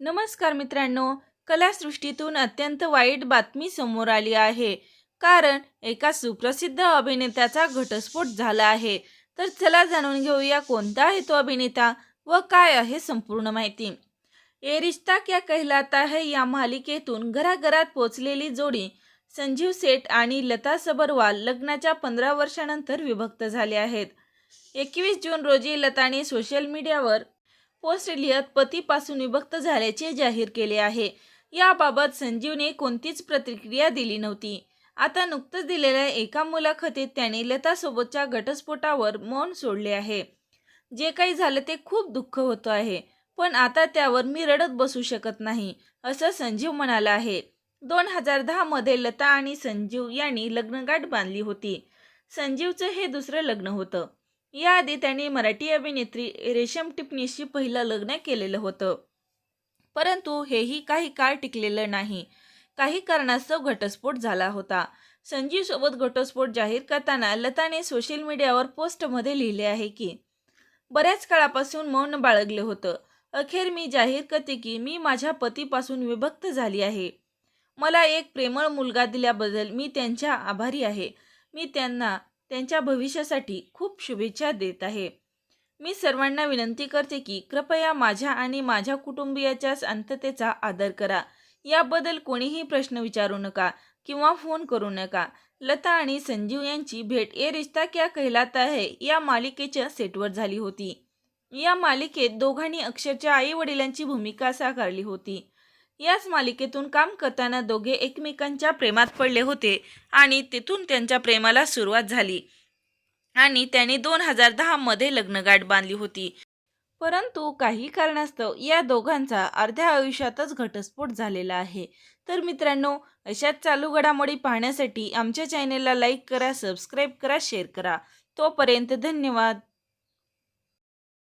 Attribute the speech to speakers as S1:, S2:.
S1: नमस्कार मित्रांनो कलासृष्टीतून अत्यंत वाईट बातमी समोर आली आहे. कारण एका सुप्रसिद्ध अभिनेत्याचा घटस्फोट झाला आहे. तर चला जाणून घेऊया कोणता आहे तो अभिनेता व काय आहे संपूर्ण माहिती. ए रिश्ता क्या कहलाता है या मालिकेतून घराघरात पोचलेली जोडी संजीव सेठ आणि लता सबरवाल लग्नाच्या पंधरा वर्षानंतर विभक्त झाले आहेत. एकवीस जून रोजी लताने सोशल मीडियावर पोस्ट पतीपासून विभक्त झाल्याचे जाहीर केले आहे. याबाबत संजीवने कोणतीच प्रतिक्रिया दिली नव्हती. आता नुकतंच दिलेल्या एका मुलाखतीत त्याने लतासोबतच्या घटस्फोटावर मौन सोडले आहे. जे काही झालं ते खूप दुःख होतं आहे पण आता त्यावर मी रडत बसू शकत नाही असं संजीव म्हणाला आहे. दोन हजार दहामध्ये लता आणि संजीव यांनी लग्नगाठ बांधली होती. संजीवचं हे दुसरं लग्न होतं. याआधी त्यांनी मराठी अभिनेत्री रेशम टिपणीशी पहिलं लग्न केलेलं होतं. परंतु हेही काही काळ टिकलेलं नाही. काही कारणास्तव घटस्फोट झाला होता. संजीवसोबत घटस्फोट जाहीर करताना लताने सोशल मीडियावर पोस्टमध्ये लिहिले आहे की बऱ्याच काळापासून मौन बाळगले होतं. अखेर मी जाहीर करते की मी माझ्या पतीपासून विभक्त झाली आहे. मला एक प्रेमळ मुलगा दिल्याबद्दल मी त्यांच्या आभारी आहे. मी त्यांना त्यांच्या भविष्यासाठी खूप शुभेच्छा देत आहे. मी सर्वांना विनंती करते की कृपया माझ्या आणि माझ्या कुटुंबियाच्या शांततेचा आदर करा. याबद्दल कोणीही प्रश्न विचारू नका किंवा फोन करू नका. लता आणि संजीव यांची भेट ए रिश्ता क्या कहलाता है या मालिकेच्या सेटवर झाली होती. या मालिकेत दोघांनी अक्षरच्या आई वडिलांची भूमिका साकारली होती. याच मालिकेतून काम करताना दोघे एकमेकांच्या प्रेमात पडले होते आणि तिथून त्यांच्या प्रेमाला सुरुवात झाली. आणि त्यांनी दोन हजार दहामध्ये लग्नगाठ बांधली होती. परंतु काही कारणास्तव या दोघांचा अर्ध्या आयुष्यातच घटस्फोट झालेला आहे. तर मित्रांनो अशाच चालू घडामोडी पाहण्यासाठी आमच्या चॅनेलला लाईक करा सबस्क्राईब करा शेअर करा. तोपर्यंत धन्यवाद.